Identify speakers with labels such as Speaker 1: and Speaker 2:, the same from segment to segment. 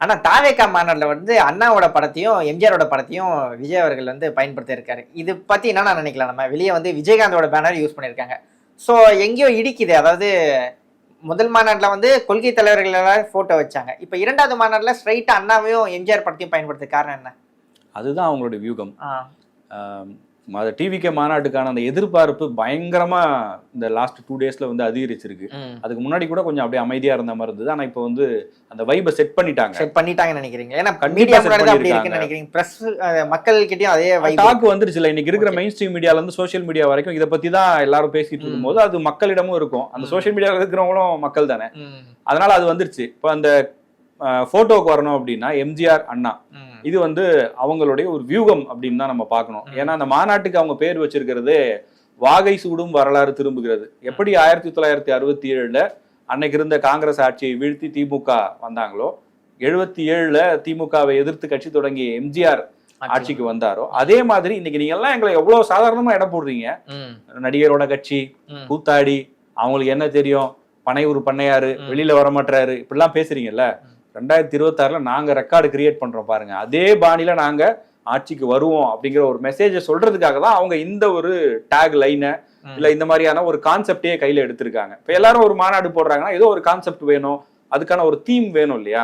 Speaker 1: ஆனா தாவேக்கா மாநாட்டில் வந்து அண்ணாவோட படத்தையும் எம்ஜிஆரோட படத்தையும் விஜய் அவர்கள் வந்து பயன்படுத்தி இருக்காரு இது பத்தி என்ன நான் நினைக்கலாம் நம்ம. வெளியே வந்து விஜயகாந்தோட பேனர் யூஸ் பண்ணியிருக்காங்க. ஸோ எங்கேயோ இடிக்குது. அதாவது முதல் மாநாட்டில் வந்து கொள்கை தலைவர்கள் எல்லாரும் போட்டோ வச்சாங்க. இப்போ இரண்டாவது மாநாட்டில் ஸ்ட்ரைட்டா அண்ணாவையும் எம்ஜிஆர் படத்தையும் பயன்படுத்த காரணம் என்ன?
Speaker 2: அதுதான் அவங்களுடைய வியூகம். அது டிவிகே மாநாட்டுக்கான அந்த எதிர்பார்ப்பு பயங்கரமா இந்த லாஸ்ட் டூ டேஸ்ல வந்து அதிகரிச்சிருக்கு. அதுக்கு முன்னாடி கூட கொஞ்சம் அப்படியே அமைதியா இருந்த மாதிரி இருந்தது ஆனா இப்போ வந்து அந்த வைபை செட் பண்ணிட்டாங்க
Speaker 1: செட் பண்ணிட்டாங்கன்னு நினைக்கிறீங்க ஏன்னா மீடியா அப்படி. இருக்குன்னு நினைக்கிறீங்க பிரஸ் மக்கள் கிட்டயும் அதே
Speaker 2: டாக் வந்துருச்சுல இன்னைக்கு இருக்கிற. மெயின் ஸ்ட்ரீம் மீடியால இருந்து சோஷியல் மீடியா வரைக்கும் இதை பத்தி தான் எல்லாரும் பேசிட்டு. இருக்கும்போது அது மக்களிடமும் இருக்கும் அந்த. சோஷியல் மீடியால இருக்கிறவங்களும் மக்கள் தானே அதனால அது வந்துருச்சு இப்போ அந்த போட்டோக்கு வரணும் அப்படின்னா எம்ஜிஆர் அண்ணா. இது வந்து அவங்களுடைய ஒரு வியூகம் அப்படின்னு தான் நம்ம பார்க்கணும். ஏன்னா அந்த மாநாட்டுக்கு அவங்க பேர் வச்சிருக்கிறது வாகை சூடும் வரலாறு திரும்புகிறது. எப்படி ஆயிரத்தி தொள்ளாயிரத்தி அறுபத்தி ஏழுல அன்னைக்கு இருந்த காங்கிரஸ் ஆட்சியை வீழ்த்தி திமுக வந்தாங்களோ எழுபத்தி ஏழுல திமுகவை எதிர்த்து கட்சி தொடங்கிய எம்ஜிஆர் ஆட்சிக்கு வந்தாரோ அதே மாதிரி இன்னைக்கு நீங்க எல்லாம் எங்களை எவ்வளவு சாதாரணமா இடம் போடுறீங்க. நடிகரோட கட்சி கூத்தாடி அவங்களுக்கு என்ன தெரியும் பனையூர் பண்ணையாரு. வெளியில வர மாட்டாரு இப்படிலாம் பேசுறீங்கல்ல. ரெண்டாயிரத்தி இருபத்தாறுல நாங்க ரெக்கார்டு கிரியேட் பண்றோம் பாருங்க. அதே பாணியில நாங்க ஆட்சிக்கு வருவோம் அப்படிங்கிற ஒரு மெசேஜை சொல்றதுக்காக தான் அவங்க இந்த ஒரு டேக் லைனை இல்ல இந்த மாதிரியான ஒரு கான்செப்டே கையில எடுத்திருக்காங்க. இப்ப எல்லாரும் ஒரு மாநாடு போடுறாங்கன்னா ஏதோ ஒரு கான்செப்ட் வேணும். அதுக்கான ஒரு தீம் வேணும் இல்லையா?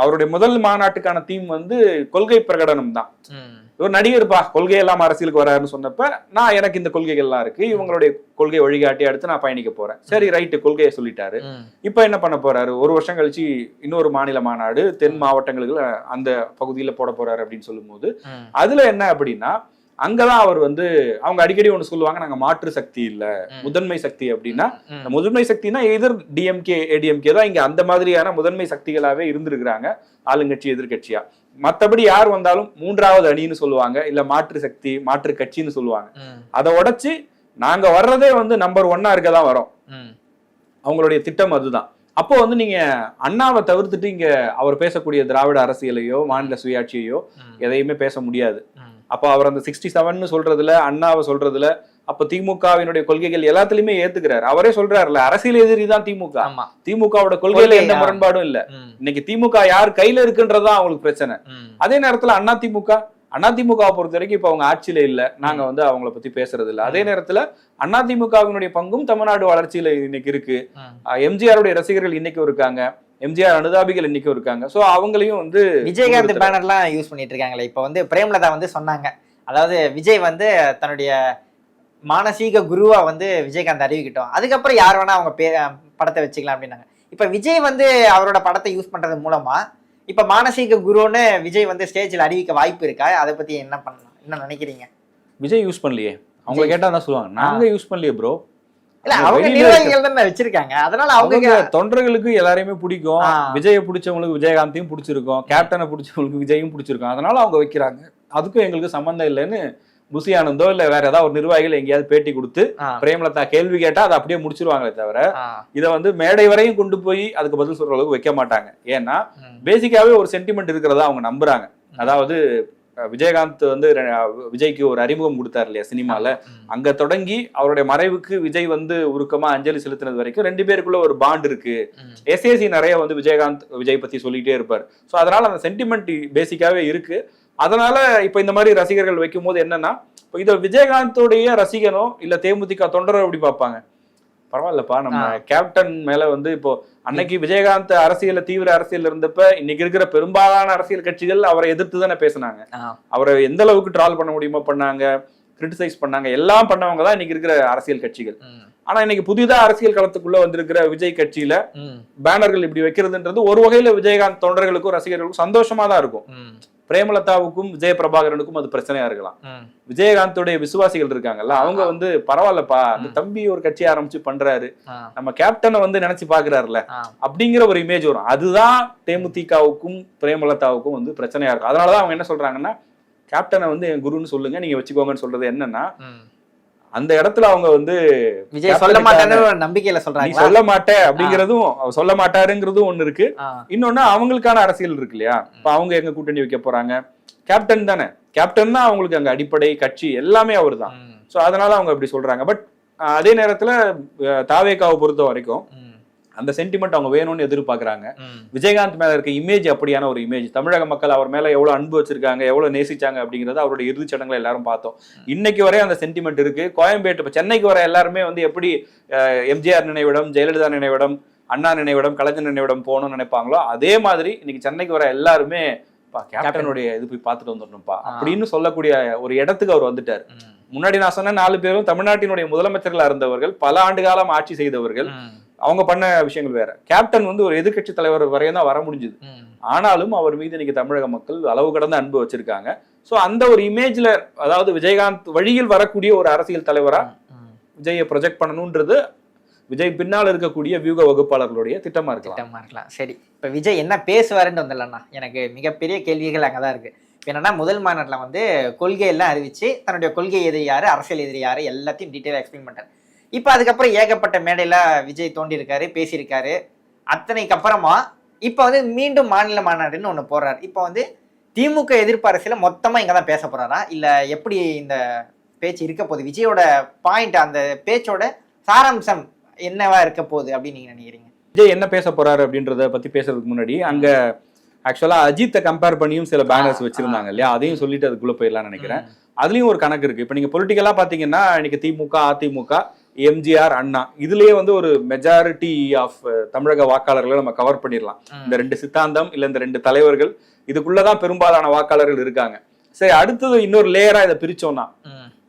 Speaker 2: அவருடைய முதல் மாநாட்டுக்கான தீம் வந்து கொள்கை பிரகடனம் தான். ஒரு நடிகர்ப்பா கொள்கை எல்லாம் அரசியலுக்கு வராருன்னு சொன்னப்ப நான் எனக்கு இந்த கொள்கைகள்லாம் இருக்கு. இவங்களுடைய கொள்கை வழிகாட்டி அடுத்து நான் பயணிக்க போறேன். சரி ரைட்டு கொள்கையை சொல்லிட்டாரு. இப்ப என்ன பண்ண போறாரு? ஒரு வருஷம் கழிச்சு இன்னொரு மாநில மாநாடு தென் மாவட்டங்களுக்கு அந்த பகுதியில போட போறாரு அப்படின்னு சொல்லும்போது அதுல என்ன அப்படின்னா அங்கதான் அவர் வந்து அவங்க அடிக்கடி ஒண்ணு சொல்லுவாங்க நாங்க மாற்று சக்தி இல்ல. முதன்மை சக்தி அப்படின்னா முதன்மை சக்தினா எதிர் டிஎம்கே ஏடிஎம்கே தான் இங்க அந்த மாதிரியான முதன்மை சக்திகளாவே இருந்திருக்கிறாங்க ஆளுங்கட்சி எதிர்கட்சியா. மத்தபடி யார் வந்தாலும் மூன்றாவது அணின்னு சொல்லுவாங்க இல்ல மாற்று சக்தி மாற்று கட்சின்னு சொல்லுவாங்க. அதை உடைச்சு நாங்க வர்றதே வந்து நம்பர் ஒன்னா இருக்க தான் வரோம் அவங்களுடைய திட்டம் அதுதான். அப்போ வந்து நீங்க அண்ணாவை தவிர்த்துட்டு இங்க அவர் பேசக்கூடிய திராவிட அரசியலையோ மாநில சுயாட்சியையோ எதையுமே பேச முடியாது. அப்போ அவர் அந்த சிக்ஸ்டி செவன் சொல்றதுல அண்ணாவை சொல்றதுல அப்ப திமுகவினுடைய கொள்கைகள் எல்லாத்துலயுமே ஏத்துக்கிறாரு. அவரே சொல்றாருல அரசியல் எதிரி தான் திமுக. திமுகவோட கொள்கையில
Speaker 1: கொள்கை,
Speaker 2: எந்த. முரண்பாடும் இல்ல. இன்னைக்கு திமுக யார் கையில இருக்குன்றதுதான் அவங்களுக்கு பிரச்சனை. அதே நேரத்துல அண்ணா திமுக. அண்ணா திமுக பொறுத்த வரைக்கும் இப்ப அவங்க ஆட்சியில இல்ல. நாங்க வந்து அவங்கள பத்தி பேசுறது இல்ல. அதே நேரத்துல அண்ணா திமுகவினுடைய பங்கும் தமிழ்நாடு வளர்ச்சியில இன்னைக்கு இருக்கு. எம்ஜிஆருடைய ரசிகர்கள் இன்னைக்கும் இருக்காங்க. எம்ஜிஆர் அனுதாபிகள் இன்னைக்கும் இருக்காங்க. சோ அவங்களையும் வந்து
Speaker 1: விஜயகாந்த். பேனர்லாம் யூஸ் பண்ணிட்டு இருக்காங்களே. இப்போ வந்து பிரேமலதா வந்து சொன்னாங்க. அதாவது விஜய் வந்து தன்னுடைய மானசீக குருவா வந்து விஜயகாந்த் அறிவிக்கிட்டோம். அதுக்கப்புறம் யார் வேணா அவங்க பே படத்தை வச்சுக்கலாம் அப்படின்னாங்க. இப்போ விஜய் வந்து அவரோட படத்தை யூஸ் பண்றது மூலமா இப்போ மானசீக குருன்னு விஜய் வந்து ஸ்டேஜில் அறிவிக்க வாய்ப்பு இருக்கா? அதை பத்தி என்ன பண்ணலாம் என்ன நினைக்கிறீங்க?
Speaker 2: விஜய் யூஸ் பண்ணலையே. அவங்க கேட்டா என்ன சொல்லுவாங்க? நாங்க யூஸ் பண்ணலையே ப்ரோ
Speaker 1: இல்ல
Speaker 2: அவங்க
Speaker 1: நிர்வாகிகள் தானே வச்சிருக்காங்க. அதனால அவங்க
Speaker 2: தொண்டர்களுக்கு எல்லாரையுமே பிடிக்கும். விஜயை பிடிச்சவங்களுக்கு விஜயகாந்தையும் பிடிச்சிருக்கும். கேப்டனை பிடிச்சவங்களுக்கு விஜயும் பிடிச்சிருக்கும். அதனால அவங்க வைக்கிறாங்க. அதுக்கும் எங்களுக்கு சம்மந்தம் இல்லைன்னு புசி ஆனந்தோ இல்ல வேற ஏதாவது ஒரு நிர்வாகிகள் எங்கேயாவது பேட்டி கொடுத்து பிரேமலதா கேள்வி கேட்டா அதை அப்படியே முடிச்சிருவாங்களே தவிர இதை வந்து மேடை வரையும் கொண்டு போய் அதுக்கு பதில் சொல்ற அளவுக்கு வைக்க மாட்டாங்க. ஏன்னா பேசிக்காவே ஒரு சென்டிமெண்ட் இருக்கிறதா அவங்க நம்புறாங்க. அதாவது விஜயகாந்த் வந்து விஜய்க்கு ஒரு அறிமுகம் கொடுத்தாரு இல்லையா சினிமால. அங்க தொடங்கி அவருடைய மறைவுக்கு விஜய் வந்து உருக்கமா அஞ்சலி செலுத்தினது வரைக்கும் ரெண்டு பேருக்குள்ள ஒரு பாண்ட் இருக்கு. எஸ்ஏசி நிறைய வந்து விஜயகாந்த் விஜய் பத்தி சொல்லிட்டே இருப்பார். ஸோ அதனால அந்த சென்டிமெண்ட் பேசிக்காவே இருக்கு. அதனால இப்ப இந்த மாதிரி ரசிகர்கள் வைக்கும் போது என்னன்னா இப்போ இதை விஜயகாந்தோடைய ரசிகனோ இல்ல தேமுதிக தொண்டரோ எப்படி பார்ப்பாங்க? பரவாயில்லப்பா நம்ம. கேப்டன் மேல வந்து இப்போ அன்னைக்கு விஜயகாந்த் அரசியல்ல தீவிர அரசியல் இருந்தப்ப இன்னைக்கு இருக்கிற பெரும்பாலான அரசியல் கட்சிகள் அவரை எதிர்த்து தானே பேசினாங்க. அவரை எந்த அளவுக்கு ட்ரால் பண்ண முடியுமோ பண்ணாங்க கிரிட்டிசைஸ் பண்ணாங்க எல்லாம் பண்ணவங்க தான் இன்னைக்கு இருக்கிற அரசியல் கட்சிகள். ஆனா இன்னைக்கு புதிதா அரசியல் களத்துக்குள்ள வந்திருக்கிற விஜய் கட்சியில பேனர்கள் இப்படி வைக்கிறதுன்றது ஒரு வகையில விஜயகாந்த் தொண்டர்களுக்கும் ரசிகர்களுக்கும் சந்தோஷமா தான் இருக்கும். பிரேமலதாவுக்கும் விஜய பிரபாகரனுக்கும் அது பிரச்சனையா இருக்கலாம். விஜயகாந்தோடைய விசுவாசிகள் இருக்காங்கல்ல அவங்க. வந்து பரவாயில்லப்பா அந்த. தம்பி ஒரு கட்சி ஆரம்பிச்சு பண்றாரு. நம்ம கேப்டனை வந்து நினைச்சு பாக்குறாருல அப்படிங்கிற ஒரு இமேஜ் வரும். அதுதான் தேமுதிகவுக்கும் பிரேமலதாவுக்கும் வந்து பிரச்சனையா இருக்கும். அதனாலதான் அவங்க என்ன சொல்றாங்கன்னா கேப்டனை வந்து என் குருன்னு சொல்லுங்க நீங்க வச்சுக்கோங்கன்னு சொல்றது என்னன்னா. அந்த இடத்துல அவங்க வந்து
Speaker 1: விஜய் சொல்ல மாட்டேன்னு நம்பிக்கையில
Speaker 2: நீ
Speaker 1: சொல்றாங்க
Speaker 2: சொல்ல மாட்ட அப்படிங்கறதும் சொல்ல மாட்டாருங்கிறதும் ஒண்ணு இருக்கு. இன்னொன்னு அவங்களுக்கான அரசியல் இருக்கு இல்லையா? இப்ப அவங்க எங்க கூட்டணி வைக்க போறாங்க? கேப்டன் தானே. கேப்டன் தான் அவங்களுக்கு அங்க அடிப்படை கட்சி எல்லாமே அவர் தான் ஸோ அதனால அவங்க அப்படி சொல்றாங்க. பட் அதே நேரத்துல அஹ், தாவேகாவை பொறுத்த வரைக்கும் அந்த சென்டிமெண்ட் அவங்க வேணும்னு எதிர்பார்க்கறாங்க. விஜயகாந்த் மேல இருக்க இமேஜ் அப்படியான ஒரு இமேஜ் தமிழக மக்கள் அவர் மேல எவ்வளவு அன்பு வச்சிருக்காங்க எவ்வளவு நேசிச்சாங்க அப்படிங்கறத அவருடைய இறுதிச் சடங்குல எல்லாரும் பார்த்தோம். இன்னைக்கு வரை அந்த சென்டிமெண்ட் இருக்கு. கோயம்பேட்டு இப்ப சென்னைக்கு வர எல்லாருமே வந்து எப்படி அஹ், எம்ஜிஆர் நினைவிடம் ஜெயலலிதா நினைவிடம் அண்ணா நினைவிடம் கலைஞர் நினைவிடம் போகணும்னு நினைப்பாங்களோ அதே மாதிரி இன்னைக்கு சென்னைக்கு வர எல்லாருமே "பா, கேப்டனுடைய இது போய் பார்த்துட்டு வந்துடணும்ப்பா. அப்படின்னு சொல்லக்கூடிய ஒரு இடத்துக்கு அவர் வந்துட்டார். முன்னாடி நான் சொன்ன நாலு பேரும் தமிழ்நாட்டினுடைய முதலமைச்சர்களா இருந்தவர்கள் பல ஆண்டு காலம் ஆட்சி செய்தவர்கள். அவங்க பண்ண விஷயங்கள் வேற. கேப்டன் வந்து ஒரு எதிர்க்கட்சி தலைவர் வரையும் தான் வர முடிஞ்சது. ஆனாலும் அவர் மீது இன்னைக்கு தமிழக மக்கள் அளவு கடந்த அன்பு வச்சிருக்காங்க. சோ அந்த ஒரு இமேஜ்ல அதாவது விஜயகாந்த் வழியில் வரக்கூடிய ஒரு அரசியல் தலைவரா. விஜயை ப்ரொஜெக்ட் பண்ணணும்ன்றது விஜய் பின்னால் இருக்கக்கூடிய வியூக வகுப்பாளர்களுடைய திட்டமா இருக்கலாம்.
Speaker 1: திட்டமா இருக்கலாம். சரி. இப்ப விஜய் என்ன பேசுவாருன்னு வந்துடலண்ணா எனக்கு மிகப்பெரிய கேள்விகள் அங்கதான் இருக்கு. என்னன்னா முதல் மாநாட்டில் வந்து கொள்கை எல்லாம் அறிவிச்சு தன்னுடைய கொள்கை எதிரி யாரு அரசியல் எதிரி யாரு எல்லாத்தையும் டீட்டெயிலாக எக்ஸ்பிளைன் பண்றாரு இப்போ அதுக்கப்புறம் ஏகப்பட்ட மேடையில் விஜய் தோண்டியிருக்காரு பேசியிருக்காரு. அத்தனைக்கு அப்புறமா இப்போ வந்து மீண்டும் மாநில மாநாடுன்னு ஒன்று போடுறாரு. இப்போ வந்து திமுக எதிர்ப்பு அரசியல மொத்தமாக இங்கே தான் பேச போகிறாரா இல்லை எப்படி இந்த பேச்சு இருக்க போகுது? விஜயோட பாயிண்ட் அந்த பேச்சோட சாராம்சம் என்னவா இருக்க போகுது அப்படின்னு நீங்கள் நினைக்கிறீங்க?
Speaker 2: விஜய் என்ன பேச போகிறாரு அப்படின்றத பற்றி பேசுறதுக்கு முன்னாடி அங்கே ஆக்சுவலா அஜித்தை கம்பேர் பண்ணியும் சில பேனர்ஸ் வச்சிருந்தாங்க இல்லையா? அதையும் சொல்லிட்டு அதுக்குள்ள போயிடலாம்னு நினைக்கிறேன். அதுலயும் ஒரு கணக்கு இருக்கு. இப்ப நீங்க பொலிட்டிக்கலா பாத்தீங்கன்னா இன்னைக்கு திமுக அதிமுக எம்ஜிஆர் அண்ணா இதுலயே வந்து ஒரு மெஜாரிட்டி ஆஃப் தமிழக வாக்காளர்களை நம்ம கவர் பண்ணிடலாம். இந்த ரெண்டு சித்தாந்தம் இல்ல இந்த ரெண்டு தலைவர்கள் இதுக்குள்ளதான் பெரும்பாலான வாக்காளர்கள் இருக்காங்க. சரி அடுத்தது இன்னொரு லேயரா இதை பிரிச்சோம்னா.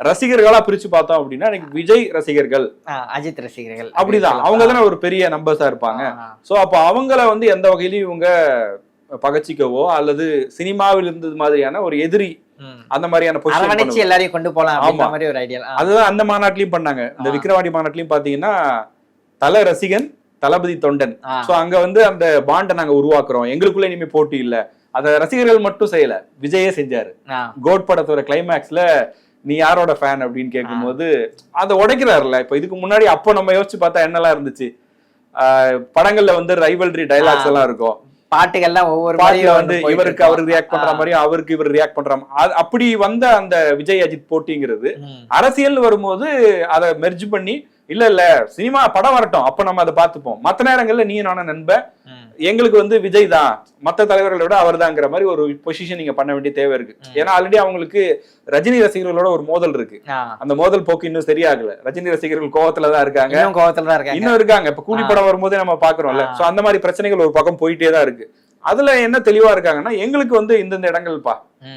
Speaker 2: ரசிகர்களா பிரிச்சு பார்த்தோம் அப்படின்னா விஜய் ரசிகர்கள்.
Speaker 1: அஜித் ரசிகர்கள்.
Speaker 2: அப்படிதான். அவங்க தானே ஒரு பெரிய நம்பர்ஸா இருப்பாங்க. சோ அப்ப அவங்கள வந்து எந்த வகையிலயும் இவங்க பகச்சிக்கவோ அல்லது சினிமாவில் இருந்தது மாதிரியான ஒரு எதிரி. அந்த மாதிரியான பொசிஷன்
Speaker 1: எல்லாரையும் கொண்டு போலாம்
Speaker 2: ஆமா.
Speaker 1: மாதிரி ஒரு ஐடியா
Speaker 2: அதுதான் அந்த மாநாட்டிலையும் பண்ணாங்க. இந்த
Speaker 1: ஆ.
Speaker 2: விக்கிரவாண்டி மாநாட்டிலையும் பாத்தீங்கன்னா தல ரசிகன் தளபதி தொண்டன். சோ அங்க வந்து அந்த பாண்டை நாங்க உருவாக்குறோம். எங்களுக்குள்ள இனிமே போட்டி இல்ல. அத ரசிகர்கள் மட்டும் செய்யல. விஜயே செஞ்சாரு. கோட் படத்தோட கிளைமேக்ஸ்ல நீ யாரோட ஃபேன் அப்படின்னு கேட்கும்போது அதை உடைக்கிறாருல்ல. இப்ப இதுக்கு முன்னாடி அப்போ நம்ம யோசிச்சு பார்த்தா என்னெல்லாம் இருந்துச்சு? படங்கள்ல வந்து ரைவல்ரி டைலாக்ஸ். எல்லாம் இருக்கும்.
Speaker 1: பாட்டுகள்லாம் ஒவ்வொரு
Speaker 2: பாட்டுல வந்து இவருக்கு. அவருக்கு ரியாக்ட் பண்ற. மாதிரியும் அவருக்கு இவர் ரியாக்ட் பண்ற அப்படி வந்த அந்த விஜய் அஜித் போட்டிங்கிறது. அரசியல் வரும்போது அதை மெர்ஜ் பண்ணி இல்ல இல்ல சினிமா படம் வரட்டும் அப்ப நம்ம அதை பார்த்துப்போம் மத்த நேரங்கள்ல நீ நானும் நண்ப. எங்களுக்கு வந்து விஜய் தான் மத்த தலைவர்களை விட அவர் தாங்கிற மாதிரி ஒரு பொசிஷன் நீங்க பண்ண வேண்டிய தேவை இருக்கு. ஏன்னா ஆல்ரெடி அவங்களுக்கு ரஜினி ரசிகர்களோட ஒரு மோதல் இருக்கு. அந்த மோதல் போக்கு இன்னும் சரியாகல ரஜினி ரசிகர்கள் கோவத்துல தான் இருக்காங்க
Speaker 1: இன்னும் கோவத்துல தான் இருக்காங்க
Speaker 2: இன்னும் இருக்காங்க இப்ப கூலி. படம் வரும்போதே நம்ம பாக்குறோம்ல. சோ அந்த மாதிரி பிரச்சனைகள் ஒரு பக்கம் போயிட்டே தான் இருக்கு அதுல என்ன தெளிவா இருக்காங்கன்னா எங்களுக்கு வந்து இந்தந்த இடங்கள்ப்பா.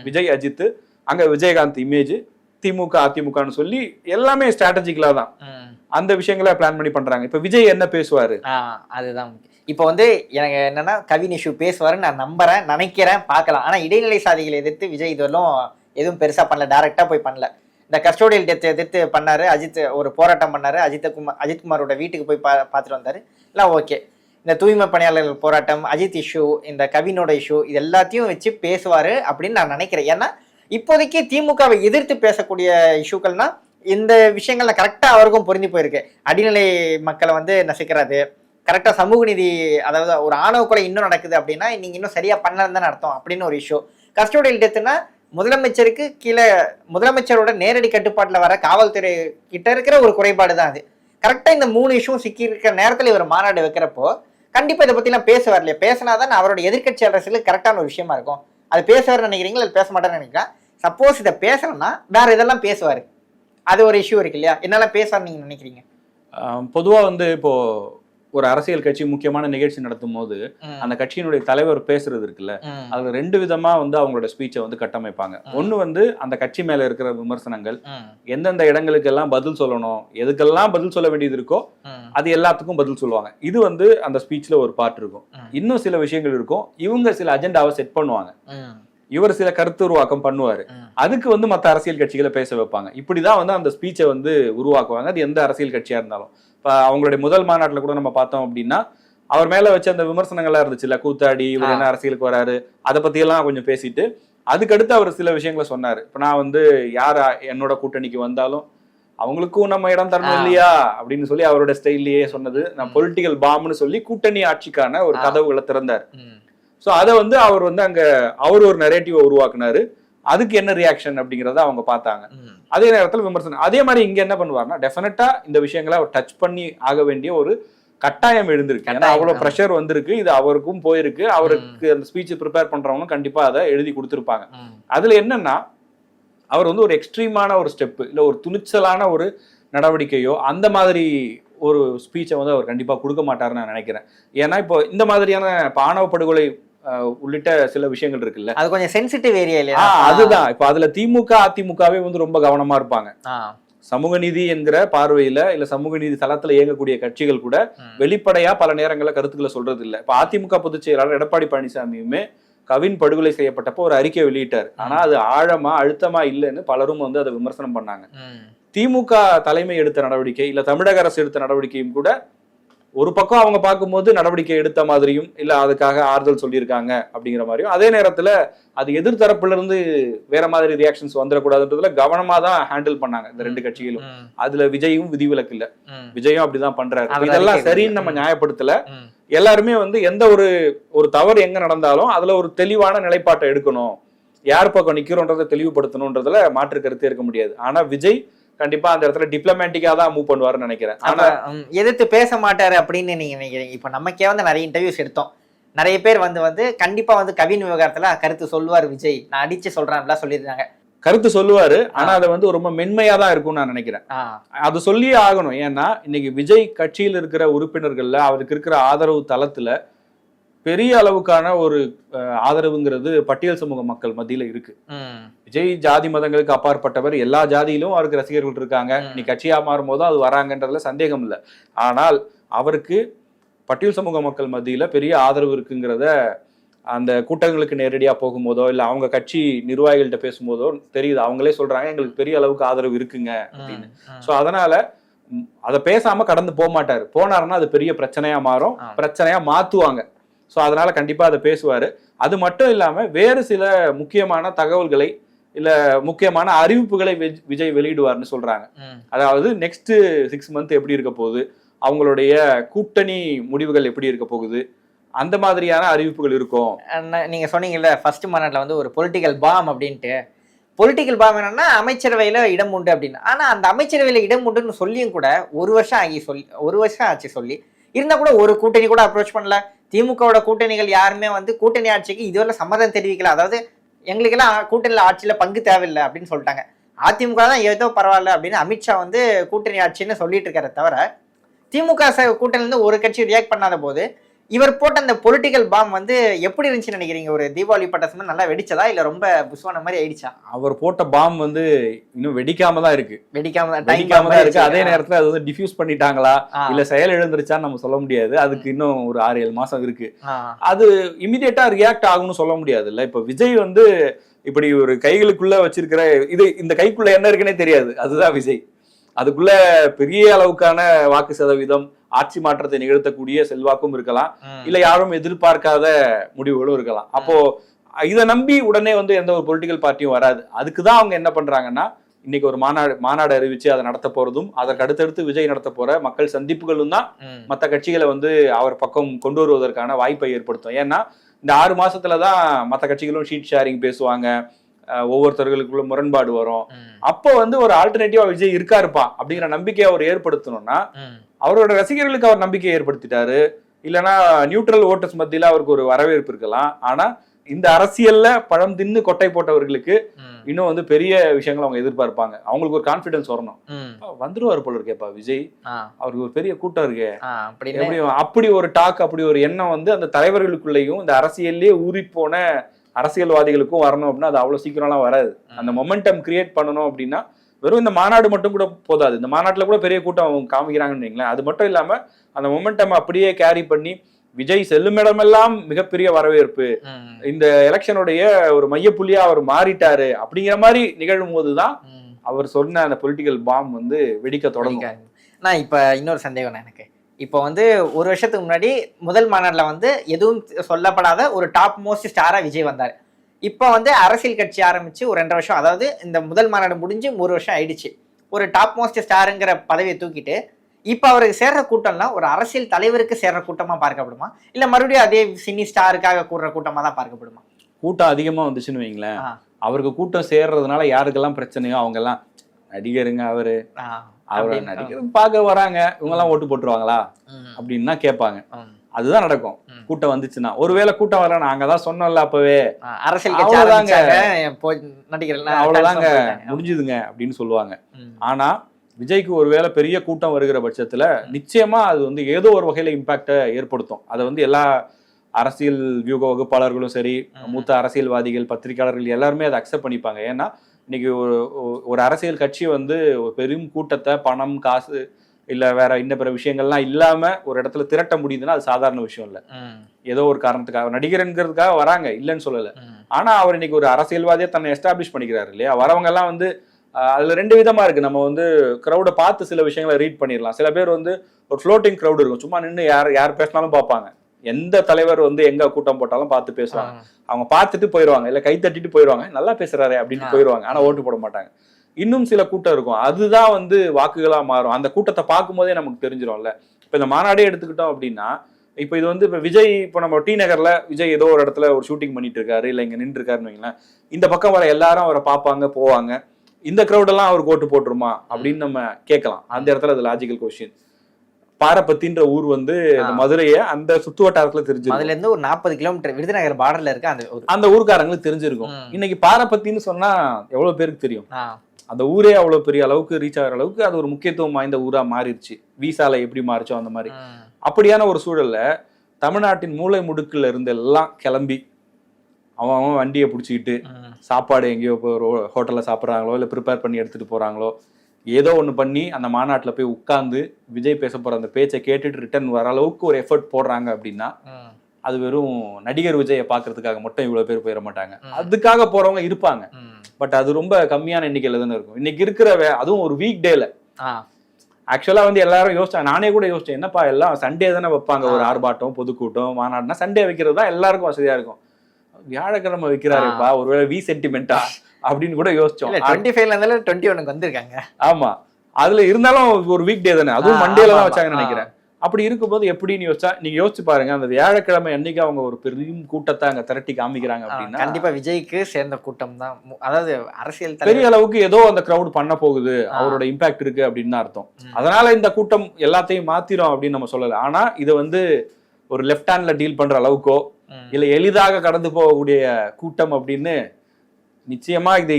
Speaker 2: விஜய் அஜித் அங்க விஜயகாந்த் இமேஜ் திமுக அதிமுகன்னு சொல்லி எல்லாமே ஸ்ட்ராட்டஜிக்கலா தான். அந்த விஷயங்களை பிளான் பண்ணி பண்றாங்க இப்ப விஜய் என்ன பேசுவாரு
Speaker 1: அதுதான். இப்போ வந்து எனக்கு என்னன்னா கவின் இஷ்யூ பேசுவாருன்னு நான் நம்புறேன் நினைக்கிறேன் பார்க்கலாம். ஆனால் இடைநிலை சாதிகளை எதிர்த்து விஜய் இதுவரையும் எதுவும் பெருசாக பண்ணல. டேரெக்டாக போய் பண்ணல. இந்த கஸ்டோடியல் டெத்தை எதிர்த்து பண்ணாரு அஜித் ஒரு போராட்டம் பண்ணாரு அஜித் குமார் வீட்டுக்கு போய் பா பார்த்துட்டு வந்தார். எல்லாம் ஓகே இந்த தூய்மை பணியாளர்கள் போராட்டம் அஜித் இஷ்யூ இந்த கவினோட இஷ்யூ இது எல்லாத்தையும் வச்சு பேசுவார் அப்படின்னு நான் நினைக்கிறேன். ஏன்னா இப்போதைக்கு திமுகவை எதிர்த்து பேசக்கூடிய இஷ்யூக்கள்னால் இந்த விஷயங்கள்லாம் கரெக்டாக அவருக்கும் பொருந்தி போயிருக்கு. அடிநிலை மக்களை வந்து நசிக்கிறாரு கரெக்டாக சமூக நீதி அதாவது ஒரு ஆணவ கொலை இன்னும் நடக்குது அப்படின்னா நீங்கள் இன்னும் சரியாக பண்ணலன்னு தானே அர்த்தம் அப்படின்னு ஒரு இஷ்யூ கஸ்டோடியல் டெத்துனா முதலமைச்சருக்கு கீழே முதலமைச்சரோட நேரடி கட்டுப்பாட்டில் வர காவல்துறை கிட்ட இருக்கிற ஒரு குறைபாடு தான் அது. கரெக்டாக இந்த மூணு இஷ்யூ சிக்கி இருக்கிற நேரத்தில் இவர் மாநாடு வைக்கிறப்போ கண்டிப்பாக இதை பற்றிலாம் பேச வரலையே பேசினாதான் அவரோட எதிர்க்கட்சி அரசுக்கு கரெக்டான ஒரு விஷயமா இருக்கும். அது பேசுவார்னு நினைக்கிறீங்களா? இல்லை பேச மாட்டேன்னு நினைக்கிறேன் சப்போஸ் இதை பேசணும்னா வேற இதெல்லாம் பேசுவார். அது ஒரு இஷ்யூ இருக்கு இல்லையா? என்னெல்லாம் பேசுவார் நீங்கள் நினைக்கிறீங்க?
Speaker 2: பொதுவாக வந்து இப்போது ஒரு அரசியல் கட்சி முக்கியமான நிகழ்ச்சி நடத்தும் போது அந்த கட்சியினுடைய தலைவர் பேசுறது இருக்குல்ல அதுல ரெண்டு விதமா வந்து அவங்களோட ஸ்பீச்சை வந்து கட்டமைப்பாங்க. ஒண்ணு வந்து அந்த கட்சி மேல இருக்கிற விமர்சனங்கள் எந்தெந்த இடங்களுக்கு எல்லாம் பதில் சொல்லணும் எதுக்கெல்லாம் பதில் சொல்ல வேண்டியது இருக்கோ அது எல்லாத்துக்கும் பதில் சொல்லுவாங்க. இது வந்து அந்த ஸ்பீச்ல ஒரு பார்ட் இருக்கும். இன்னும் சில விஷயங்கள் இருக்கும். இவங்க சில அஜெண்டாவை செட் பண்ணுவாங்க. இவர் சில கருத்து உருவாக்கம் பண்ணுவாரு. அதுக்கு வந்து மத்த அரசியல் கட்சிகளை பேச வைப்பாங்க. இப்படிதான் வந்து அந்த ஸ்பீச்சை வந்து உருவாக்குவாங்க. அது எந்த அரசியல் கட்சியா இருந்தாலும். இப்ப அவங்களுடைய முதல் மாநாட்டுல கூட நம்ம பார்த்தோம் அப்படின்னா அவர் மேல வச்ச அந்த விமர்சனங்கள்லாம் இருந்துச்சுல்ல கூத்தாடி இவர். என்ன அரசியலுக்கு வராரு அதை பத்தி எல்லாம் கொஞ்சம் பேசிட்டு அதுக்கடுத்து அவர் சில விஷயங்களை சொன்னாரு இப்ப நான் வந்து யார் என்னோட கூட்டணிக்கு வந்தாலும் அவங்களுக்கும் நம்ம இடம் தரணும். இல்லையா அப்படின்னு சொல்லி அவரோட ஸ்டைல்லயே சொன்னது நான். பொலிட்டிக்கல் பாம்னு சொல்லி கூட்டணி ஆட்சிக்கான ஒரு. கதவுகளை திறந்தார் சோ அதை வந்து அவர் வந்து அங்க அவர் ஒரு நெரேட்டிவை உருவாக்குனாரு அதுக்கு என்ன ரியாக்ஷன் அப்படிங்கறத அவங்க பார்த்தாங்க. அதே நேரத்தில் விமர்சனம். அதே மாதிரி இங்க என்ன பண்ணுவாருன்னா டெஃபினட்டா இந்த விஷயங்களை அவர் டச் பண்ணி ஆக வேண்டிய ஒரு கட்டாயம் எழுந்திருக்கு. ஏன்னா அவ்வளவு. ப்ரெஷர் வந்திருக்கு. இது அவருக்கும் போயிருக்கு. அவருக்கு அந்த ஸ்பீச் ப்ரிப்பேர் பண்றவங்களும் கண்டிப்பா அதை எழுதி கொடுத்துருப்பாங்க. அதுல என்னன்னா அவர் வந்து ஒரு எக்ஸ்ட்ரீமான ஒரு ஸ்டெப் இல்ல ஒரு துணிச்சலான ஒரு நடவடிக்கையோ அந்த மாதிரி ஒரு ஸ்பீச்சை வந்து அவர் கண்டிப்பா கொடுக்க மாட்டாருன்னு நான் நினைக்கிறேன். ஏன்னா இப்போ இந்த மாதிரியான இப்ப ஆணவ படுகொலை உள்ளிட்ட சில விஷயங்கள் இருக்குல்ல.
Speaker 1: அது கொஞ்சம் சென்சிட்டிவ் ஏரியா இல்லையா?
Speaker 2: அதுதான். இப்ப அதுல திமுக அதிமுகவே வந்து ரொம்ப கவனமா இருப்பாங்க. சமூக நீதி என்கிற பார்வையில இல்ல சமூக நீதி தளத்துல இயங்கக்கூடிய கட்சிகள் கூட. வெளிப்படையா பல நேரங்கள்ல கருத்துக்களை சொல்றது இல்ல இப்ப அதிமுக பொதுச் செயலாளர் எடப்பாடி பழனிசாமியுமே கவின் படுகொலை செய்யப்பட்டப்போ ஒரு அறிக்கை வெளியிட்டார். ஆனா அது ஆழமா அழுத்தமா இல்லைன்னு பலரும் வந்து அதை விமர்சனம் பண்ணாங்க. திமுக தலைமை எடுத்த நடவடிக்கை இல்ல தமிழக அரசு எடுத்த நடவடிக்கையும் கூட ஒரு பக்கம் அவங்க பார்க்கும்போது நடவடிக்கை எடுத்த மாதிரியும் இல்ல அதுக்காக ஆறுதல் சொல்லியிருக்காங்க அப்படிங்கிற மாதிரியும் அதே நேரத்துல அது எதிர்த்தரப்புல இருந்து வேற மாதிரி ரியாக்ஷன்ஸ் வந்துடக்கூடாதுன்றதுல கவனமா தான் ஹேண்டில் பண்ணாங்க இந்த ரெண்டு கட்சிகளும். அதுல விஜயும் விதிவிலக்கு இல்ல. விஜயும் அப்படிதான் பண்றாரு இதெல்லாம் சரின்னு நம்ம. நியாயப்படுத்தல. எல்லாருமே வந்து எந்த ஒரு ஒரு தவறு எங்க நடந்தாலும் அதுல ஒரு தெளிவான நிலைப்பாட்டை எடுக்கணும் யார் பக்கம் நிக்கிறோன்றதை தெளிவுபடுத்தணுன்றதுல மாற்று கருத்தே இருக்க முடியாது ஆனா விஜய் கண்டிப்பா அந்த இடத்துல டிப்ளமேட்டிக்கா தான் மூவ் பண்ணுவாருன்னு நினைக்கிறேன். ஆனா
Speaker 1: எதிர்த்து பேச மாட்டாரு அப்படின்னு நீங்க நினைக்கிறீங்க? இப்ப நமக்கே வந்து நிறைய இன்டர்வியூஸ் எடுத்தோம். நிறைய பேர் வந்து வந்து கண்டிப்பா வந்து கவின் விவகாரத்துல கருத்து சொல்லுவார் விஜய். நான் அடிச்சு சொல்றேன் அப்படிலாம் சொல்லியிருந்தாங்க.
Speaker 2: கருத்து சொல்லுவாரு. ஆனா அதை வந்து ரொம்ப மென்மையா தான் இருக்கும்னு நான் நினைக்கிறேன். அது சொல்லியே ஆகணும். ஏன்னா இன்னைக்கு விஜய் கட்சியில் இருக்கிற உறுப்பினர்கள்ல அவருக்கு இருக்கிற ஆதரவு தளத்துல பெரிய அளவுக்கான ஒரு ஆதரவுங்கிறது பட்டியல் சமூக மக்கள் மத்தியில இருக்கு. விஜய் ஜாதி மதங்களுக்கு அப்பாற்பட்டவர் எல்லா ஜாதியிலும் அவருக்கு ரசிகர்கள் இருக்காங்க. நீ கட்சியா மாறும் போதும் அது வராங்கன்றதுல சந்தேகம் இல்லை. ஆனால் அவருக்கு பட்டியல் சமூக மக்கள் மத்தியில பெரிய ஆதரவு இருக்குங்கிறத அந்த கூட்டங்களுக்கு நேரடியா போகும்போதோ இல்ல அவங்க கட்சி நிர்வாகிகள்கிட்ட பேசும்போதோ தெரியுது. அவங்களே சொல்றாங்க எங்களுக்கு பெரிய அளவுக்கு ஆதரவு இருக்குங்க அப்படின்னு. சோ அதனால அதை பேசாம கடந்து போக மாட்டாரு. போனாருன்னா அது பெரிய பிரச்சனையா மாறும். பிரச்சனையா மாத்துவாங்க. சோ அதனால கண்டிப்பா அதை பேசுவாரு. அது மட்டும் இல்லாம வேறு சில முக்கியமான தகவல்களை இல்ல முக்கியமான அறிவிப்புகளை விஜ்- விஜய் வெளியிடுவார்னு சொல்றாங்க. அதாவது நெக்ஸ்ட் சிக்ஸ் மந்த் எப்படி இருக்க போகுது? அவங்களுடைய கூட்டணி முடிவுகள் எப்படி இருக்க போகுது? அந்த மாதிரியான அறிவிப்புகள் இருக்கும்.
Speaker 1: அண்ணா, நீங்க சொன்னீங்கல்ல ஃபர்ஸ்ட் மாநாட்டில் வந்து ஒரு பொலிட்டிக்கல் பாம் அப்படின்ட்டு. பொலிட்டிக்கல் பாம் என்னன்னா அமைச்சரவையில இடம் உண்டு அப்படின்னு. ஆனா அந்த அமைச்சரவையில இடம் உண்டுன்னு சொல்லியும் கூட ஒரு வருஷம் ஆகி சொல்லி ஒரு வருஷம் ஆச்சு சொல்லி. இருந்தா கூட ஒரு கூட்டணி கூட அப்ரோச் பண்ணல. திமுகவோட கூட்டணிகள் யாருமே வந்து கூட்டணி ஆட்சிக்கு இதுவரை சம்மதம் தெரிவிக்கல. அதாவது எங்களுக்கெல்லாம் கூட்டணியில் ஆட்சியில் பங்கு தேவையில்லை அப்படின்னு சொல்லிட்டாங்க. அதிமுக தான் ஏதோ பரவாயில்ல அப்படின்னு அமித்ஷா வந்து கூட்டணி ஆட்சின்னு சொல்லிட்டு இருக்கிற தவிர திமுக ச- ஒரு கட்சி ரியாக்ட் பண்ணாத போது இவர் போட்ட அந்த பொலிட்டிக்கல் பாம் வந்து எப்படி இருந்துச்சுன்னு நினைக்கிறீங்க? ஒரு தீபாவளி பட்டாசு நல்லா வெடிச்சதா? இல்ல ரொம்ப புஷ்வான மாதிரி ஆயிடுச்சா?
Speaker 2: அவர் போட்ட பாம் வந்து இன்னும் வெடிக்காம தான் இருக்கு.
Speaker 1: வெடிக்காம தான்
Speaker 2: வெடிக்காம தான் இருக்கு. அதே நேரத்துல அது வந்து டிஃப்யூஸ் பண்ணிட்டாங்களா? இல்ல செயல் எழுந்துருச்சான்னு நம்ம சொல்ல முடியாது. அதுக்கு இன்னும் ஒரு ஆறு ஏழு மாசம் இருக்கு. அது இமிடியேட்டா ரியாக்ட் ஆகும்னு சொல்ல முடியாது. இல்ல இப்ப விஜய் வந்து இப்படி ஒரு கைகளுக்குள்ள வச்சிருக்கிற இது இந்த கைக்குள்ள என்ன இருக்குன்னே தெரியாது. அதுதான் விஜய். அதுக்குள்ள பெரிய அளவுக்கான வாக்கு சதவீதம் ஆட்சி மாற்றத்தை நிகழ்த்தக்கூடிய செல்வாக்கும் இருக்கலாம். இல்ல யாரும் எதிர்பார்க்காத முடிவுகளும் இருக்கலாம். அப்போ இதை நம்பி உடனே வந்து எந்த ஒரு பொலிட்டிக்கல் பார்ட்டியும் வராது. அதுக்கு தான் அவங்க என்ன பண்றாங்கன்னா இன்னைக்கு ஒரு மாநாடு மாநாடு அறிவிச்சு அதை நடத்த போறதும் அதற்கு அடுத்தடுத்து விஜய் நடத்த போற மக்கள் சந்திப்புகளும் தான் மற்ற கட்சிகளை வந்து அவர் பக்கம் கொண்டு வருவதற்கான வாய்ப்பை ஏற்படுத்தும். ஏன்னா இந்த ஆறு மாசத்துல தான் மற்ற கட்சிகளும் ஷீட் ஷேரிங் பேசுவாங்க. ஒவ்வொருத்தர்களுக்குள்ள முரண்பாடு வரும். அப்போ வந்து ஒரு ஆல்டர்னேட்டிவா விஜய் இருக்காருப்பா அப்படிங்கிற நம்பிக்கையை அவர் ஏற்படுத்தணும்னா அவரோட ரசிகர்களுக்கு அவர் நம்பிக்கையை ஏற்படுத்திட்டாரு. இல்லைன்னா நியூட்ரல் ஓட்டர்ஸ் மத்தியில அவருக்கு ஒரு வரவேற்பு இருக்கலாம். ஆனா இந்த அரசியல்ல பழம் தின்னு கொட்டை போட்டவர்களுக்கு இன்னும் வந்து பெரிய விஷயங்கள் அவங்க எதிர்பார்ப்பாங்க. அவங்களுக்கு ஒரு கான்ஃபிடன்ஸ் வரணும். வந்துருவாரு போல இருக்கேப்பா விஜய். அவருக்கு ஒரு பெரிய கூட்டம் இருக்கே. எப்படி அப்படி ஒரு டாக் அப்படி ஒரு எண்ணம் வந்து அந்த தலைவர்களுக்குள்ளேயும் இந்த அரசியல்லே ஊறி போன அரசியல்வாதிகளுக்கும் வரணும் அப்படின்னா அது அவ்வளவு சீக்கிரம்லாம் வராது. அந்த மொமெண்டம் கிரியேட் பண்ணணும் அப்படின்னா வெறும் இந்த மாநாடு மட்டும் கூட போதாது. இந்த மாநாட்டுல கூட பெரிய கூட்டம் அவங்க காமிக்கிறாங்கன்னு அது மட்டும் இல்லாம அந்த மொமெண்டம் அப்படியே கேரி பண்ணி விஜய் செல்லும் இடமெல்லாம் மிகப்பெரிய வரவேற்பு. இந்த எலெக்ஷனுடைய ஒரு மையப்புள்ளியா அவர் மாறிட்டாரு அப்படிங்கிற மாதிரி நிகழும் போதுதான். அவர் சொன்ன அந்த பொலிட்டிக்கல் பாம் வந்து வெடிக்க தொடங்கும்.
Speaker 1: நான் இப்ப இன்னொரு சந்தேகம் எனக்கு. இப்போ வந்து ஒரு வருஷத்துக்கு முன்னாடி முதல் மாநாடுல வந்து எதுவும் சொல்லப்படாத ஒரு டாப் மோஸ்ட் ஸ்டாரா விஜய் வந்தார். இப்போ வந்து அரசியல் கட்சி ஆரம்பிச்சு ஒரு ரெண்டரை வருஷம் அதாவது இந்த முதல் மாநாடு முடிஞ்சு ஒரு வருஷம் ஆயிடுச்சு. ஒரு டாப் மோஸ்ட் ஸ்டாருங்கிற பதவியை தூக்கிட்டு இப்போ அவருக்கு சேர்ற கூட்டம்லாம் ஒரு அரசியல் தலைவருக்கு சேர்ற கூட்டமா பார்க்கப்படுமா? இல்ல மறுபடியும் அதே சினி ஸ்டாருக்காக கூடுற கூட்டமா தான் பார்க்கப்படுமா?
Speaker 2: கூட்டம் அதிகமா வந்துச்சுன்னு வைங்களேன். அவருக்கு கூட்டம் சேர்றதுனால யாருக்கெல்லாம் பிரச்சனையோ அவங்க எல்லாம் நடிகருங்க அவரு அவரை. நடிக்கிறது பார்க்க வராங்க இவங்க எல்லாம் ஓட்டு போட்டுருவாங்களா? அப்படின்னு தான் கேட்பாங்க. அதுதான் நடக்கும். கூட்டம் வந்துச்சுன்னா. ஒருவேளை கூட்டம் வரல நாங்க தான் சொன்னோம்ல அப்பவே.
Speaker 1: அரசியல்
Speaker 2: அவ்வளவுதாங்க. அவ்வளவுதாங்க. முடிஞ்சுதுங்க அப்படின்னு சொல்லுவாங்க. ஆனா விஜய்க்கு ஒருவேளை பெரிய கூட்டம் வருகிற பட்சத்துல நிச்சயமா அது வந்து ஏதோ ஒரு வகையில இம்பாக்டை ஏற்படுத்தும். அதை வந்து எல்லா அரசியல் வியூக வகுப்பாளர்களும் சரி. மூத்த அரசியல்வாதிகள் பத்திரிகையாளர்கள் எல்லாருமே அதை அக்செப்ட் பண்ணிப்பாங்க. ஏன்னா இன்னைக்கு ஒரு ஒரு- அரசியல் கட்சி வந்து பெரும் கூட்டத்தை பணம் காசு இல்ல வேற இன்ன பிற விஷயங்கள்லாம் இல்லாம ஒரு இடத்துல திரட்ட முடியுதுன்னா அது சாதாரண விஷயம் இல்ல. ஏதோ ஒரு காரணத்துக்காக நடிகர்ங்கிறதுக்காக வராங்க இல்லைன்னு சொல்லல. ஆனா அவர் இன்னைக்கு ஒரு அரசியல்வாதியா தன்னை எஸ்டாப்ளிஷ் பண்ணிக்கிறாரு இல்லையா? வரவங்க எல்லாம் வந்து அதுல ரெண்டு விதமா இருக்கு. நம்ம வந்து க்ரௌட பார்த்து சில விஷயங்களை ரீட் பண்ணிடலாம். சில பேர் வந்து ஒரு ஃப்ளோட்டிங் க்ரௌட் இருக்கும். சும்மா நின்று யார் யார் பேசினாலும் பார்ப்பாங்க. எந்த தலைவர் வந்து எங்க கூட்டம் போட்டாலும் பார்த்து பேசுவாங்க. அவங்க பார்த்துட்டு போயிடுவாங்க இல்ல கை தட்டிட்டு போயிடுவாங்க நல்லா பேசுறாரு அப்படின்னு
Speaker 1: ஆ.
Speaker 2: போயிடுவாங்க ஆனா ஓட்டு போட மாட்டாங்க. இன்னும் சில கூட்டம் இருக்கும். அதுதான் வந்து வாக்குகளா மாறும். அந்த கூட்டத்தை பார்க்கும்போதே நமக்கு தெரிஞ்சிடும்ல இப்ப இந்த மாநாடே எடுத்துக்கிட்டோம் அப்படின்னா இப்போ இது வந்து இப்போ விஜய் இப்போ நம்ம டி நகர்ல விஜய் ஏதோ ஒரு இடத்துல ஒரு ஷூட்டிங் பண்ணிட்டு இருக்காரு. இல்ல இங்க நின்று இருக்காருன்னு வைங்களேன். இந்த பக்கம் வர எல்லாரும் அவரை பார்ப்பாங்க போவாங்க. இந்த crowd எல்லாம் அவருக்கு ஓட்டு போட்டுருமா அப்படின்னு நம்ம கேட்கலாம். அந்த இடத்துல அது லாஜிக்கல் கொஸ்டின் பாரப்பத்தின்ற ஊர் வந்து. மதுரையை அந்த சுத்து வட்டாரத்துல தெரிஞ்சிருக்கும்.
Speaker 1: அதுல இருந்து ஒரு நாற்பது கிலோமீட்டர் விருதுநகர் பார்டர்ல இருக்க அந்த
Speaker 2: அந்த ஊர்க்காரங்களுக்கு தெரிஞ்சிருக்கும். இன்னைக்கு பாரப்பத்தின்னு சொன்னா எவ்வளவு பேருக்கு தெரியும்? அந்த ஊரே அவ்வளவு பெரிய அளவுக்கு ரீச் ஆகிற அளவுக்கு அது ஒரு முக்கியத்துவம் வாய்ந்த ஊரா மாறிடுச்சு. விசால எப்படி மாறிச்சோ அந்த மாதிரி. அப்படியான ஒரு சூழல்ல தமிழ்நாட்டின் மூலை முடுக்குல இருந்து எல்லாம் கிளம்பி அவன் அவன் வண்டியை பிடிச்சிக்கிட்டு சாப்பாடு எங்கேயோ ஹோட்டல்ல சாப்பிட்றாங்களோ இல்லை ப்ரிப்பேர் பண்ணி எடுத்துட்டு போறாங்களோ ஏதோ ஒன்று பண்ணி அந்த மாநாட்டில் போய் உட்கார்ந்து விஜய் பேச போற அந்த பேச்சை கேட்டுட்டு ரிட்டர்ன் வர அளவுக்கு ஒரு எஃபர்ட் போடுறாங்க அப்படின்னா அது வெறும் நடிகர் விஜயை பார்க்கறதுக்காக மட்டும் இவ்வளவு பேர் போயிட மாட்டாங்க. அதுக்காக போறவங்க இருப்பாங்க. பட் அது ரொம்ப கம்மியான எண்ணிக்கையில தானே இருக்கும். இன்னைக்கு இருக்கிற அதுவும் ஒரு வீக் டேல ஆக்சுவலா வந்து எல்லாரும் யோசிச்சாங்க நானே கூட யோசிச்சேன் என்னப்பா எல்லாம் சண்டே தானே வைப்பாங்க ஒரு. ஆர்ப்பாட்டம் பொதுக்கூட்டம் மாநாடுனா? சண்டே வைக்கிறது தான் எல்லாருக்கும் வசதியா இருக்கும். வியாழக்கிழமை வைக்கிறாருப்பா ஒருவேளை வி சென்டிமெண்டா அப்படின்னு கூட யோசிச்சோம்.
Speaker 1: டுவெண்ட்டி ஃபைவ்ல இருந்தாலும் டுவெண்ட்டி ஒனுக்கு வந்திருக்காங்க.
Speaker 2: ஆமா. அதுல இருந்தாலும் ஒரு வீக் டே தானே. அதுவும் மண்டேல தான். வச்சாங்கன்னு நினைக்கிறேன். அப்படி இருக்கும்போது எப்படின்னு யோசிச்சா நீங்க யோசிச்சு பாருங்க அந்த வியாழக்கிழமை அன்னைக்கு அவங்க ஒரு பெரும் கூட்டத்தை அங்க திரட்டி காமிக்கிறாங்க அப்படின்னா
Speaker 1: கண்டிப்பா விஜய்க்கு சேர்ந்த கூட்டம் தான். அதாவது அரசியல்
Speaker 2: பெரிய அளவுக்கு ஏதோ அந்த கிரவுட் பண்ண போகுது. அவரோட இம்பாக்ட் இருக்கு அப்படின்னு தான் அர்த்தம். அதனால இந்த கூட்டம் எல்லாத்தையும் மாத்திரும் அப்படின்னு நம்ம சொல்லல. ஆனா இதை வந்து ஒரு லெஃப்ட் ஹேண்ட்ல டீல் பண்ற அளவுக்கோ இல்ல எளிதாக கடந்து போகக்கூடிய கூட்டம் அப்படின்னு நிச்சயமா இதை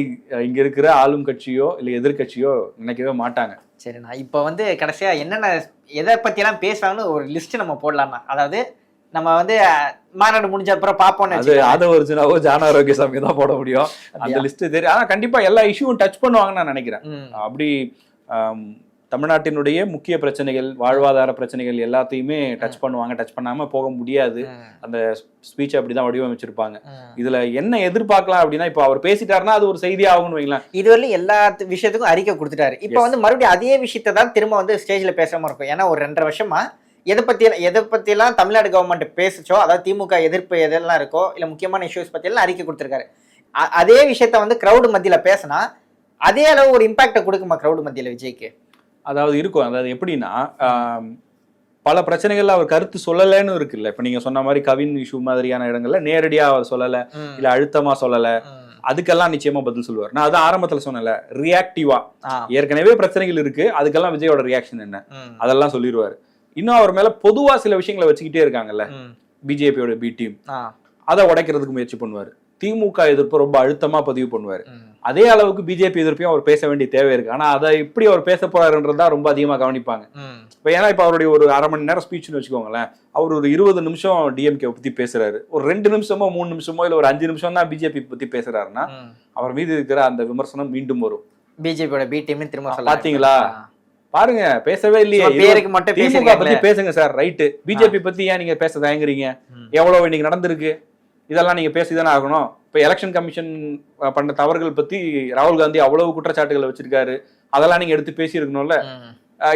Speaker 2: இங்க இருக்கிற ஆளும் கட்சியோ இல்ல எதிர்க்கட்சியோ நினைக்கவே மாட்டாங்க.
Speaker 1: சரிண்ணா இப்போ வந்து கடைசியா என்னென்ன எதை பத்தி எல்லாம் பேசுறாங்கன்னு ஒரு லிஸ்ட் நம்ம போடலாம்ண்ணா. அதாவது நம்ம வந்து மாநாடு முடிஞ்ச அப்புறம் பார்ப்போம்னு
Speaker 2: அது. ஆதவ அர்ஜுனாவோ ஜான ஆரோக்கியசாமி தான் போட முடியும். அந்த? லிஸ்ட் தெரியும் ஆனா கண்டிப்பா எல்லா இஷ்யூவும் டச் பண்ணுவாங்கன்னு நான் நினைக்கிறேன். அப்படி தமிழ்நாட்டினுடைய முக்கிய பிரச்சனைகள் வாழ்வாதார பிரச்சனைகள் எல்லாத்தையுமே டச் பண்ணுவாங்க. டச் பண்ணாம போக முடியாது. அந்த ஸ்பீச் அப்படிதான் வடிவமைச்சிருப்பாங்க. இதுல என்ன எதிர்பார்க்கலாம் அப்படின்னா இப்போ அவர் பேசிட்டாருன்னா அது ஒரு செய்தி ஆகும்னு வைங்களேன்.
Speaker 1: இதுவரையிலும் எல்லா விஷயத்துக்கும் அறிக்கை கொடுத்துட்டாரு. இப்போ. வந்து மறுபடியும் அதே விஷயத்தை தான் திரும்ப வந்து ஸ்டேஜ்ல பேசுற மாதிரி இருக்கும். ஏன்னா ஒரு ரெண்டரை வருஷமா எதை பத்தி எதை பத்தியெல்லாம் தமிழ்நாடு கவர்மெண்ட் பேசுச்சோ அதாவது திமுக எதிர்ப்பு எதெல்லாம் இருக்கோ இல்ல முக்கியமான இஷ்யூஸ் பத்தி எல்லாம் அறிக்கை கொடுத்துருக்காரு. அதே விஷயத்த வந்து கிரௌடு மத்தியில பேசினா அதே அளவு ஒரு இம்பாக்ட கொடுக்குமா கிரௌடு மத்தியில விஜய்க்கு?
Speaker 2: அதாவது இருக்கும். அதாவது எப்படின்னா பல பிரச்சனைகள்ல அவர் கருத்து சொல்லலைன்னு இருக்குல்ல. இப்ப நீங்க சொன்ன மாதிரி கவின் இஷ்யூ மாதிரியான இடங்கள்ல நேரடியா அவர் சொல்லல இல்ல அழுத்தமா சொல்லல. அதுக்கெல்லாம் நிச்சயமா பதில் சொல்லுவார். நான் அதான் ஆரம்பத்துல சொன்னல ரியாக்டிவா ஏற்கனவே பிரச்சனைகள் இருக்கு அதுக்கெல்லாம் விஜயோட ரியாக்ஷன் என்ன? அதெல்லாம் சொல்லிடுவாரு இன்னும் அவர் மேல பொதுவா சில விஷயங்களை வச்சுக்கிட்டே இருக்காங்கல்ல. பிஜேபியோட பி டீம் அதை உடைக்கிறதுக்கு முயற்சி பண்ணுவாரு. திமுக எதிர்ப்பு ரொம்ப அழுத்தமா பதிவு பண்ணுவாரு. அதே அளவுக்கு பிஜேபி எதிர்ப்பையும் அவர் பேச வேண்டிய தேவை இருக்கு. ஆனா அதை எப்படி அவர் பேச போறாருன்றதா ரொம்ப அதிகமா கவனிப்பாங்க. இப்போ ஏன்னா இப்போ அவருடைய ஒரு அரை மணி நேரம் ஸ்பீச்னு வச்சுக்கோங்களேன் அவர் ஒரு இருபது நிமிஷம் டிஎம்கே பத்தி பேசுறாரு. ஒரு ரெண்டு நிமிஷமோ மூணு நிமிஷமோ இல்ல ஒரு அஞ்சு நிமிஷம் தான் பிஜேபி பத்தி பேசுறாருன்னா. அவர் மீது இருக்கிற அந்த விமர்சனம் மீண்டும் வரும்.
Speaker 1: பிஜேபியோட பி டீம்னு திரும்ப
Speaker 2: பாத்தீங்களா? பாருங்க பேசவே இல்லையே.
Speaker 1: பேருக்கு மட்டும்
Speaker 2: திமுக. பத்தி பேசுங்க சார் ரைட்டு. பிஜேபி பத்தி ஏன் நீங்க பேச தயங்குறீங்க. எவ்வளவு இன்னைக்கு நடந்திருக்கு? இதெல்லாம் நீங்க பேசிதானே ஆகணும். இப்ப எலெக்ஷன் கமிஷன் பண்ண தவறுகள் பத்தி ராகுல் காந்தி அவ்வளவு குற்றச்சாட்டுகளை வச்சிருக்காரு. அதெல்லாம் நீங்க எடுத்து பேசியிருக்கணும்ல.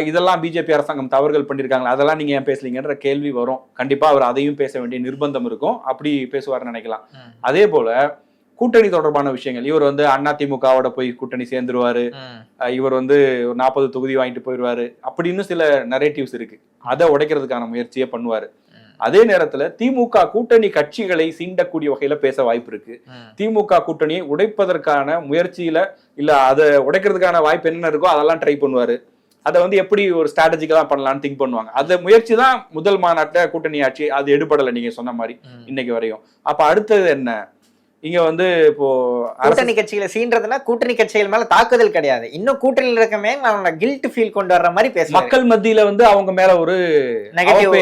Speaker 2: இதெல்லாம் பிஜேபி அரசாங்கம் தவறுகள் பண்ணிருக்காங்களா? அதெல்லாம் நீங்க ஏன் பேசலீங்கன்ற கேள்வி வரும். கண்டிப்பா அவர் அதையும் பேச வேண்டிய நிர்பந்தம் இருக்கும். அப்படி பேசுவார்னு நினைக்கலாம். அதே போல கூட்டணி தொடர்பான விஷயங்கள். இவர் வந்து அதிமுகவோட போய் கூட்டணி சேர்ந்துருவாரு. இவர் வந்து ஒரு நாற்பது தொகுதி வாங்கிட்டு போயிடுவாரு அப்படின்னு சில நரேட்டிவ்ஸ் இருக்கு. அதை உடைக்கிறதுக்கான முயற்சியை பண்ணுவாரு. அதே நேரத்துல திமுக கூட்டணி கட்சிகளை சீண்டக்கூடிய வகையில பேச வாய்ப்பு இருக்கு. திமுக கூட்டணியை உடைப்பதற்கான முயற்சியில இல்ல அதை உடைக்கிறதுக்கான வாய்ப்பு என்ன இருக்கோ அதெல்லாம் ட்ரை பண்ணுவாரு. அதை வந்து எப்படி ஒரு ஸ்ட்ராட்டஜிக்கலா பண்ணலாம்னு திங்க் பண்ணுவாங்க. அந்த முயற்சி தான் முதல் மாநாட்டை கூட்டணி ஆட்சி அது எடுபடலை நீங்க சொன்ன மாதிரி. இன்னைக்கு வரையும். அப்ப அடுத்தது என்ன? இங்க வந்து இப்போ
Speaker 1: கூட்டணி கட்சிகளை சீன்றதுன்னா கூட்டணி கட்சிகள் மேல தாக்குதல் கிடையாது. இன்னும் கூட்டணியில் இருக்கமே நான் கில்ட் ஃபீல் கொண்டு வர்ற மாதிரி பேசுவாங்க
Speaker 2: மக்கள் மத்தியில வந்து அவங்க மேல ஒரு
Speaker 1: நெகட்டிவ்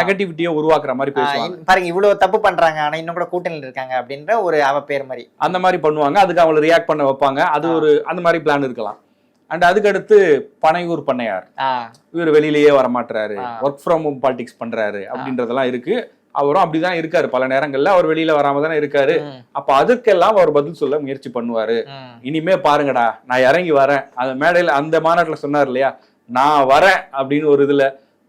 Speaker 2: நெகட்டிவிட்டியை உருவாக்குற மாதிரி பேசுவாங்க.
Speaker 1: பாருங்க இவ்வளவு தப்பு பண்றாங்க ஆனா இன்னும் கூட கூட்டணியில் இருக்காங்க அப்படின்ற ஒரு அவ பேர் மாதிரி.
Speaker 2: அந்த மாதிரி பண்ணுவாங்க. அதுக்கு அவங்களை ரியாக்ட் பண்ண வைப்பாங்க. அது. ஒரு அந்த மாதிரி பிளான் இருக்கலாம். அண்ட் அதுக்கு அடுத்து பனையூர் பண்ணையார். இவர் வெளியிலேயே வரமாட்டாரு. ஒர்க் ஃப்ரம் ஹோம் பாலிடிக்ஸ் பண்றாரு அப்படின்றதெல்லாம் இருக்கு. அவரும் அப்படிதான் இருக்காரு. பல நேரங்கள்ல அவர் வெளியில வராம தானே இருக்காரு. அப்ப அதுக்கெல்லாம் அவர் பதில் சொல்ல முயற்சி பண்ணுவாரு. இனிமே பாருங்கடா நான் இறங்கி வரேன். அந்த மேடையில அந்த மாநாட்டுல சொன்னார் இல்லையா? நான் வரேன் அப்படின்னு ஒரு இதுல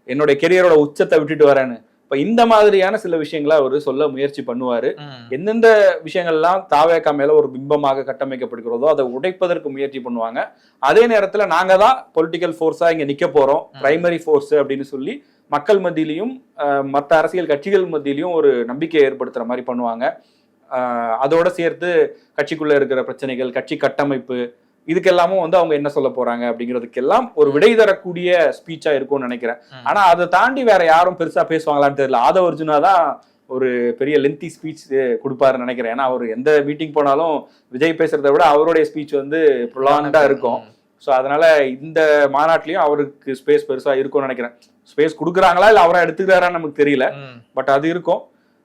Speaker 2: என்னுடைய கெரியரோட உச்சத்தை விட்டுட்டு வரேன்னு. இப்ப இந்த மாதிரியான சில விஷயங்களை அவர் சொல்ல முயற்சி பண்ணுவாரு. எந்தெந்த விஷயங்கள்லாம் தாவேக்கா மேல ஒரு பிம்பமாக கட்டமைக்கப்படுகிறதோ அதை உடைப்பதற்கு முயற்சி பண்ணுவாங்க. அதே நேரத்துல நாங்க தான் பொலிட்டிக்கல் ஃபோர்ஸா இங்க நிக்க போறோம். பிரைமரி ஃபோர்ஸ் அப்படின்னு சொல்லி மக்கள் மத்தியிலையும் மத்த அரசியல் கட்சிகள் மத்தியிலையும் ஒரு நம்பிக்கையை ஏற்படுத்துற மாதிரி பண்ணுவாங்க. அதோட சேர்த்து கட்சிக்குள்ள இருக்கிற பிரச்சனைகள் கட்சி கட்டமைப்பு இதுக்கெல்லாமும் வந்து அவங்க என்ன சொல்ல போறாங்க அப்படிங்கிறதுக்கெல்லாம் ஒரு விடை தரக்கூடிய ஸ்பீச்சா இருக்கும்னு நினைக்கிறேன். ஆனா அதை தாண்டி வேற யாரும் பெருசா பேசுவாங்களான்னு தெரியல. ஆதவ அர்ஜுனா தான் ஒரு பெரிய லென்த்தி ஸ்பீச் கொடுப்பாருன்னு நினைக்கிறேன். ஏன்னா அவர் எந்த மீட்டிங் போனாலும் விஜய் பேசுறதை விட அவருடைய ஸ்பீச் வந்து ப்ரொலாண்டா இருக்கும். ஸோ அதனால இந்த மாநாட்டிலையும் அவருக்கு ஸ்பேஸ் பெருசா இருக்கும்னு நினைக்கிறேன். ஸ்பேஸ் கொடுக்குறாங்களா இல்லை அவரை எடுத்துக்கிறாரான்னு நமக்கு தெரியல. பட் அது இருக்கும்.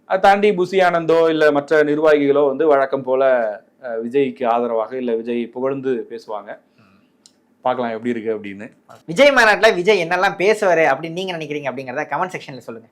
Speaker 2: அதை தாண்டி புசி ஆனந்தோ இல்லை மற்ற நிர்வாகிகளோ வந்து வழக்கம் போல விஜய்க்கு ஆதரவாக இல்லை விஜய் புகழ்ந்து பேசுவாங்க. பார்க்கலாம் எப்படி இருக்கு அப்படின்னு.
Speaker 1: விஜய் மாநாட்டுல விஜய் என்னெல்லாம் பேசுவாரு அப்படின்னு நீங்க நினைக்கிறீங்க அப்படிங்கறத கமெண்ட் செக்ஷன்ல சொல்லுங்க.